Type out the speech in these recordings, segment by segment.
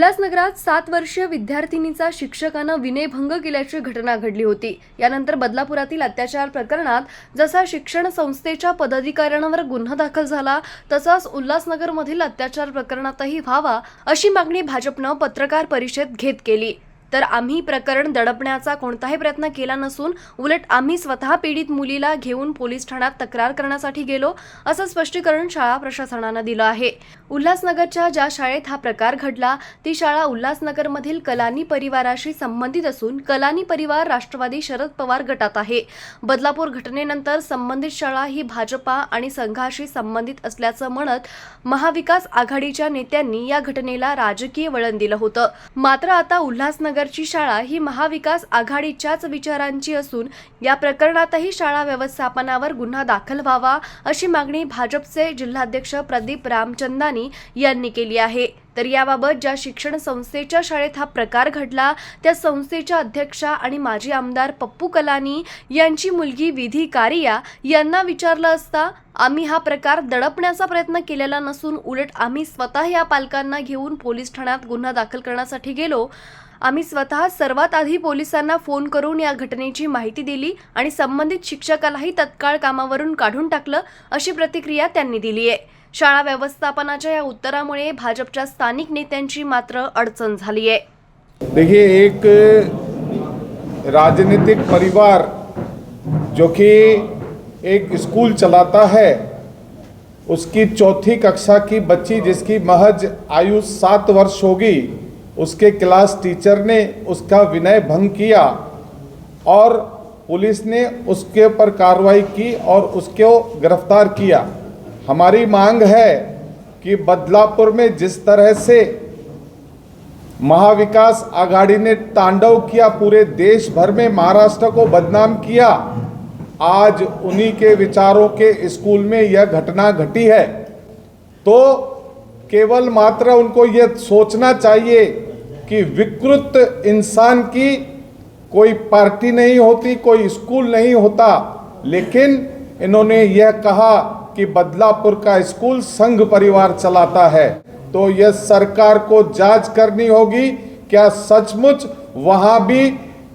उल्हासनगरात सात वर्षीय विद्यार्थिनीचा शिक्षकानं विनयभंग केल्याची घटना घडली होती. यानंतर बदलापुरातील अत्याचार प्रकरणात जसा शिक्षण संस्थेच्या पदाधिकाऱ्यांवर गुन्हा दाखल झाला तसाच उल्हासनगरमधील अत्याचार प्रकरणातही व्हावा अशी मागणी भाजपनं पत्रकार परिषद घेत केली. तर आम्ही प्रकरण दडपण्याचा कोणताही प्रयत्न केला नसून उलट आम्ही स्वतः पीडित मुलीला घेऊन पोलीस ठाण्यात तक्रार करण्यासाठी गेलो असं स्पष्टीकरण शाळा प्रशासनानं दिलं आहे. उल्हासनगरच्या ज्या शाळेत हा प्रकार घडला ती शाळा उल्हासनगरमधील कलानी परिवाराशी संबंधित असून कलानी परिवार राष्ट्रवादी शरद पवार गटात आहे. बदलापूर घटनेनंतर संबंधित शाळा ही भाजपा आणि संघाशी संबंधित असल्याचं म्हणत महाविकास आघाडीच्या नेत्यांनी या घटनेला राजकीय वळण दिलं होतं. मात्र आता उल्हासनगर नगरची शाळा ही महाविकास आघाडीच्याच विचारांची असून या प्रकरणातही शाळा व्यवस्थापनावर गुन्हा दाखल व्हावा अशी मागणी भाजपचे जिल्हाध्यक्ष प्रदीप रामचंदानी यांनी केली आहे. तर याबाबत ज्या शिक्षण संस्थेच्या शाळेत हा प्रकार घडला त्या संस्थेच्या अध्यक्षा आणि माजी आमदार पप्पू कलानी यांची मुलगी विधी कारिया यांना विचारलं असता आम्ही हा प्रकार दडपण्याचा प्रयत्न केलेला नसून उलट आम्ही स्वतः या पालकांना घेऊन पोलीस ठाण्यात गुन्हा दाखल करण्यासाठी गेलो. आम्ही स्वतः सर्वात आधी पोलिसांना फोन करून या घटनेची माहिती दिली आणि संबंधित शिक्षकालाही तत्काळ कामावरून काढून टाकलं अशी प्रतिक्रिया त्यांनी दिली आहे. शाळा व्यवस्थापनाच्या या उत्तरामुळे भाजपच्या स्थानिक नेत्यांची मात्र अडचण झाली आहे. देखिए एक राजनीतिक परिवार जो कि एक स्कूल चलाता है उसकी चौथी कक्षा की बच्ची जिसकी महज आयु सात वर्ष होगी उसके क्लास टीचर ने उसका विनय भंग किया और पुलिस ने उसके ऊपर कार्रवाई की और उसको गिरफ़्तार किया। हमारी मांग है कि बदलापुर में जिस तरह से महाविकास आघाड़ी ने तांडव किया, पूरे देश भर में महाराष्ट्र को बदनाम किया, आज उन्हीं के विचारों के स्कूल में यह घटना घटी है। तो केवल मात्र उनको यह सोचना चाहिए कि विकृत इंसान की कोई पार्टी नहीं होती, कोई स्कूल नहीं होता। लेकिन इन्होंने यह कहा कि बदलापुर का स्कूल संघ परिवार चलाता है। तो यह सरकार को जाँच करनी होगी, क्या सचमुच वहाँ भी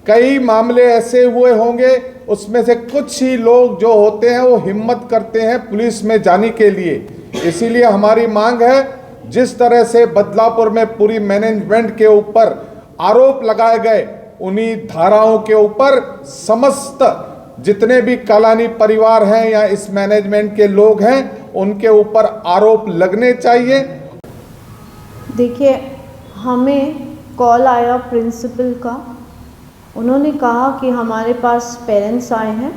कई मामले ऐसे हुए होंगे? उसमें से कुछ ही लोग जो होते हैं, वो हिम्मत करते हैं पुलिस में जाने के लिए। इसीलिए हमारी मांग है जिस तरह से बदलापुर में पूरी मैनेजमेंट के ऊपर आरोप लगाए गए, उन्हीं धाराओं के ऊपर समस्त जितने भी कलानी परिवार हैं या इस मैनेजमेंट के लोग हैं, उनके ऊपर आरोप लगने चाहिए। देखिए, हमें कॉल आया प्रिंसिपल का। उन्होंने कहा कि हमारे पास पेरेंट्स आए हैं।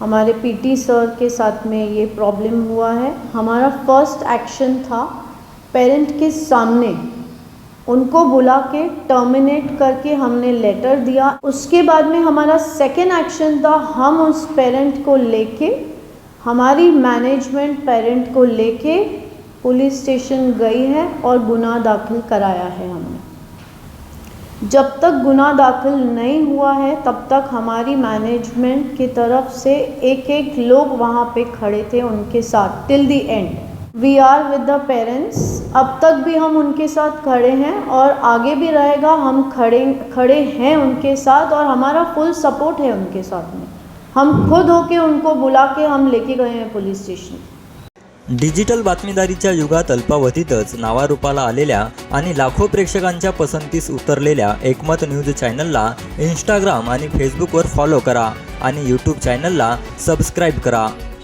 हमारे पीटी सर के साथ में ये प्रॉब्लम हुआ है। हमारा फ़र्स्ट एक्शन था पेरेंट के सामने उनको बुला के टर्मिनेट करके हमने लेटर दिया। उसके बाद में हमारा सेकेंड एक्शन था, हम उस पेरेंट को लेके, हमारी मैनेजमेंट पेरेंट को लेके पुलिस स्टेशन गई है और गुना दाखिल कराया है हमने। जब तक गुना दाखिल नहीं हुआ है, तब तक हमारी मैनेजमेंट की तरफ़ से एक एक लोग वहाँ पे खड़े थे उनके साथ till the end we are with the parents अब तक भी हम उनके साथ खड़े हैं और आगे भी रहेगा। हम खड़े खड़े हैं उनके साथ और हमारा फुल सपोर्ट है उनके साथ में। हम खुद होके उनको बुला के हम लेके गए हैं पुलिस स्टेशन डिजिटल बातमीदारीच्या युगात अल्पावधीतच नावारूपाला आलेल्या आणि लाखो प्रेक्षकांच्या पसंतीस उतरलेल्या एकमत न्यूज़ चॅनलला इंस्टाग्राम आणि फेसबुकवर फॉलो करा आणि यूट्यूब चॅनलला सबस्क्राईब करा.